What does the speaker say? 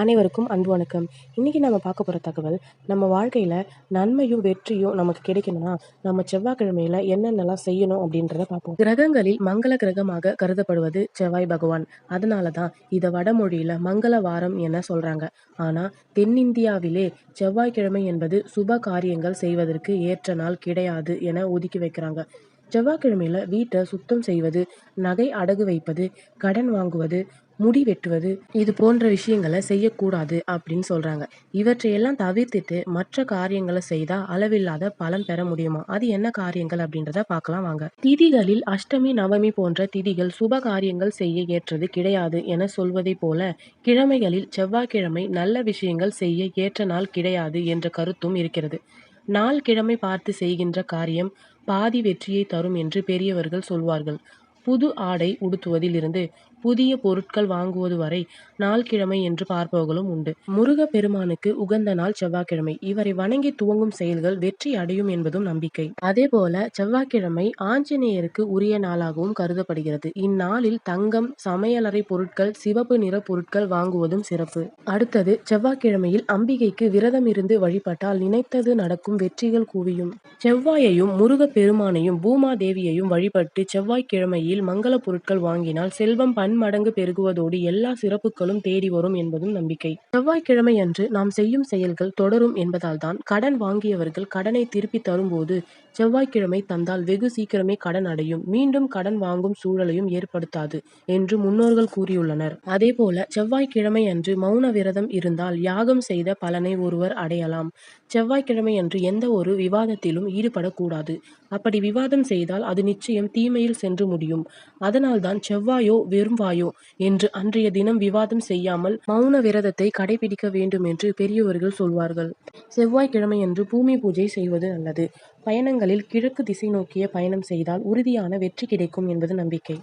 அனைவருக்கும் அன்பு வணக்கம். இன்றைக்கி நம்ம பார்க்க போகிற தகவல் நம்ம வாழ்க்கையில் நன்மையும் வெற்றியும் நமக்கு கிடைக்கணும்னா நம்ம செவ்வாய்க்கிழமையில் என்னென்னலாம் செய்யணும் அப்படின்றத பார்ப்போம். கிரகங்களில் மங்கள கிரகமாக கருதப்படுவது செவ்வாய் பகவான். அதனால தான் இதை வடமொழியில் மங்கள வாரம் என சொல்கிறாங்க ஆனால் தென்னிந்தியாவிலே செவ்வாய்க்கிழமை என்பது சுப காரியங்கள் செய்வதற்கு ஏற்ற நாள் கிடையாது என ஒதுக்கி வைக்கிறாங்க. செவ்வாய்க்கிழமையில் வீட்டை சுத்தம் செய்வது நகை அடகு வைப்பது கடன் வாங்குவது முடி வெட்டுவது இது போன்ற விஷயங்களை செய்யக்கூடாது அப்படின்னு சொல்கிறாங்க இவற்றையெல்லாம் தவிர்த்துட்டு மற்ற காரியங்களை செய்தால் அளவில்லாத பலன் பெற முடியுமா? அது என்ன காரியங்கள் அப்படின்றத பார்க்கலாம் வாங்க. திதிகளில் அஷ்டமி நவமி போன்ற திதிகள் சுப காரியங்கள் செய்ய ஏற்றது கிடையாது என சொல்வதை போல கிழமைகளில் செவ்வாய்க்கிழமை நல்ல விஷயங்கள் செய்ய ஏற்ற நாள் கிடையாது என்ற கருத்தும் இருக்கிறது. நாள் கிழமை பார்த்து செய்கின்ற காரியம் பாதி வெற்றியை தரும் என்று பெரியவர்கள் சொல்வார்கள். புது ஆடை உடுத்துவதில் இருந்து புதிய பொருட்கள் வாங்குவது வரை நாள் கிழமை என்று பார்ப்பவர்களும் உண்டு. முருக பெருமானுக்கு உகந்த நாள் செவ்வாய்க்கிழமை. இவரை வணங்கி துவங்கும் செயல்கள் வெற்றி அடையும் என்பதும் நம்பிக்கை. அதே போல செவ்வாய்க்கிழமை ஆஞ்சநேயருக்கு உரிய நாளாகவும் கருதப்படுகிறது. இந்நாளில் தங்கம் சமையலறை பொருட்கள் சிவப்பு நிற பொருட்கள் வாங்குவதும் சிறப்பு. அடுத்தது செவ்வாய்க்கிழமையில் அம்பிகைக்கு விரதம் இருந்து வழிபட்டால் நினைத்தது நடக்கும் வெற்றிகள் குவியும். செவ்வாயையும் முருக பெருமானையும் பூமாதேவியையும் வழிபட்டு செவ்வாய்க்கிழமையில் மங்கள பொருட்கள் வாங்கினால் செல்வம் பன்மடங்கு பெருகுவதோடு எல்லா சிறப்புகளும் தேடி வரும் என்பதும் நம்பிக்கை. செவ்வாய்க்கிழமை அன்று நாம் செய்யும் செயல்கள் தொடரும் என்பதால் தான் கடன் வாங்கியவர்கள் கடனை திருப்பி தரும்போது செவ்வாய்க்கிழமை தந்தால் வெகு சீக்கிரமே கடன் அடையும். மீண்டும் கடன் வாங்கும் சூழலையும் ஏற்படுத்தாது என்று முன்னோர்கள் கூறியுள்ளனர். அதேபோல செவ்வாய்க்கிழமை அன்று மௌன விரதம் இருந்தால் யாகம் செய்த பலனை ஒருவர் அடையலாம். செவ்வாய்க்கிழமை அன்று எந்த ஒரு விவாதத்திலும் ஈடுபடக்கூடாது. அப்படி விவாதம் செய்தால் அது நிச்சயம் தீமையில் சென்று முடியும். அதனால்தான் செவ்வாயோ வெறும் வாயோ என்று அன்றைய தினம் விவாதம் செய்யாமல் மௌன விரதத்தை கடைபிடிக்க வேண்டும் என்று பெரியவர்கள் சொல்வார்கள். செவ்வாய்க்கிழமையன்று பூமி பூஜை செய்வது நல்லது. பயணங்களில் கிழக்கு திசை நோக்கிய பயணம் செய்தால் உறுதியான வெற்றி கிடைக்கும் என்பது நம்பிக்கை.